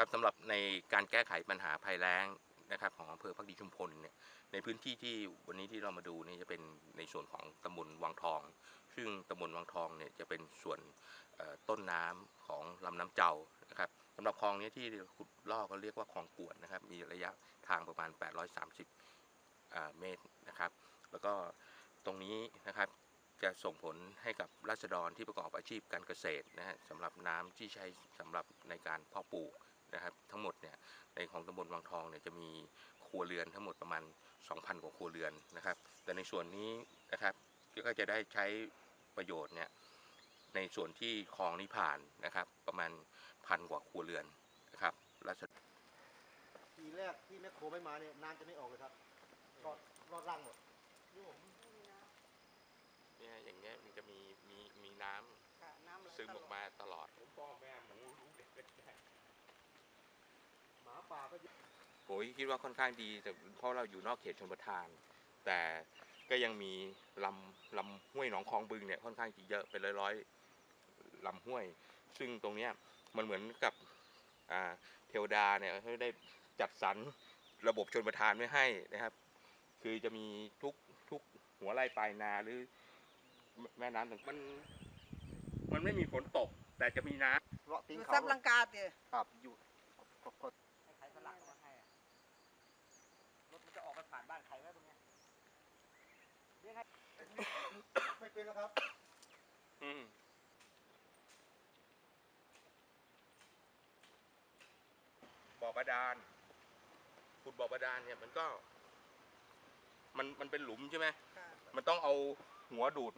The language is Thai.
ครับสำหรับในการแก้ไขปัญหาภัยแล้งนะครับของอำเภอพักดีชุมพลเนี่ยในพื้นที่ที่วันนี้ที่เรามาดูนี่จะเป็นในส่วนของตำบลวังทอง ซึ่งตำบลวังทองเนี่ยจะเป็นส่วนต้นน้ำของลำน้ำเจ้านะครับสำหรับคลองนี้ที่ขุดลอกก็เรียกว่าคลองกวนนะครับ มีระยะทางประมาณ 830อ่าเมตรนะครับ แล้วก็ตรงนี้นะครับจะส่งผลให้กับรัษฎรที่ประกอบอาชีพการเกษตรนะฮะสำหรับน้ำที่ใช้สำหรับในการเพาะปลูก นะครับทั้งหมดเนี่ยในของตำบลวังทองเนี่ยจะมีครัวเรือนทั้งหมดประมาณ 2,000 กว่าครัวเรือนนะครับ แต่ในส่วนนี้นะครับก็จะได้ใช้ประโยชน์เนี่ยในส่วนที่คลองนี้ผ่านนะครับ ประมาณพันกว่าครัวเรือนนะครับรัษฎรทีแรกที่แมคโครไม่มาเนี่ยน้ำจะไม่ออกเลยครับรอดรอดล่างหมดนี่ผมเนี่ยอย่างเงี้ยมันจะมีมีมีน้ำค่ะน้ำไหลซึมออกมาตลอดพ่อแม่หมูรู้เด็กเล็กแก่ หมาป่าก็เยอะ โอ้ยคิดว่าค่อนข้างดีแต่เพราะเราอยู่นอกเขตชนประทาน แต่ก็ยังมีลำลำห้วยหนองคลองบึงเนี่ยค่อนข้างจะเยอะเป็นร้อยๆลำห้วย ซึ่งตรงเนี้ยมันเหมือนกับอ่าเทวดาเนี่ยเขาได้จัดสรรระบบชนประทานไว้ให้นะครับ คือจะมีทุกทุกหัวไร่ปลายนาหรือแม่แม่น้ำต่างมันมันไม่มีฝนตก แต่จะมีน้ำเลาะตีอนยู่เขาซับลังกาเตี๋ยครับอยู่ก็ก็ ให้ใครสลักมาให้อะรถมันจะออกไปผ่านบ้านใครไว้ตรงเนี้ยเรียกให้ ไม่เป็น แล้วครับ อืมบ่อบาดาลขุดบ่อบาดาลเนี่ยมันก็ มันมันเป็นหลุมใช่ไหมค่ะมันต้องเอาหัวดูดไป